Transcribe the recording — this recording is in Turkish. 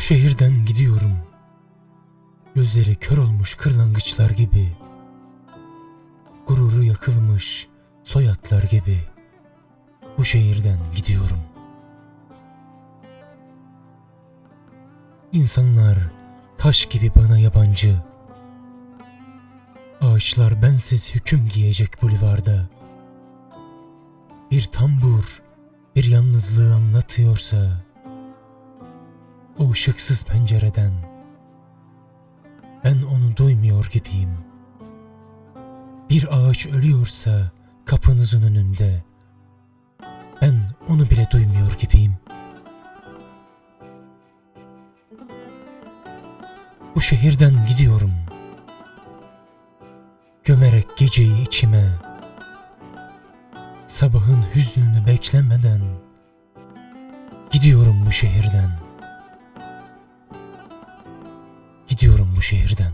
şehirden gidiyorum. Gözleri kör olmuş kırlangıçlar gibi. Gururu yakılmış soyatlar gibi. Bu şehirden gidiyorum. İnsanlar taş gibi bana yabancı. Ağaçlar bensiz hüküm giyecek bulvarda. Bir tambur bir yalnızlığı anlatıyorsa o ışıksız pencereden ben onu duymuyor gibiyim. Bir ağaç ölüyorsa kapınızın önünde ben onu bile duymuyor gibiyim. Bu şehirden gidiyorum. Gömerek geceyi içime. Sabahın hüznünü beklemeden gidiyorum bu şehirden. Gidiyorum bu şehirden.